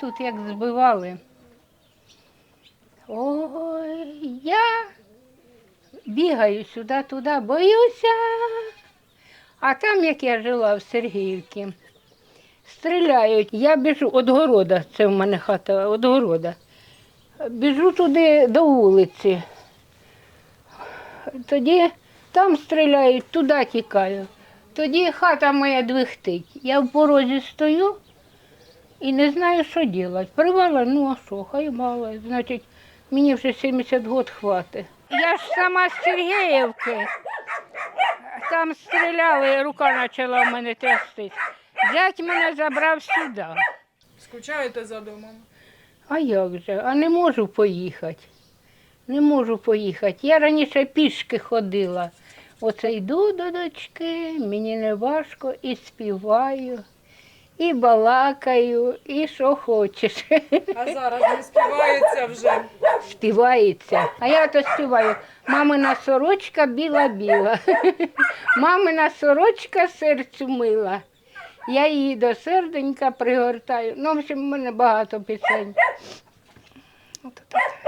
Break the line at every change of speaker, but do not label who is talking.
тут як збивали. Ой, я бігаю сюди-туди, боюся. А там, як я жила в Сергіївці, стріляють. Я біжу від города, це в мене хата від города. Біжу туди до вулиці. Тоді там стріляють, туди тікаю. Тоді хата моя двихтить. Я в порозі стою і не знаю, що робити. Привала, ну а що, хай мала. Значить, мені вже 70 років хватить. Я ж сама з Сергіївки. Там стріляли, рука почала в мене трястись. Зять мене забрав сюди.
Скучаєте за домом?
А як же? А не можу поїхати. Не можу поїхати. Я раніше пішки ходила. Оце йду до дочки, мені не важко, і співаю, і балакаю, і що хочеш.
А зараз не співається вже.
Співається. А я то співаю. Мамина сорочка біла-біла. Мамина сорочка серцю мила. Я її до серденька пригортаю. Ну, в общем, в мене багато пісень. От так.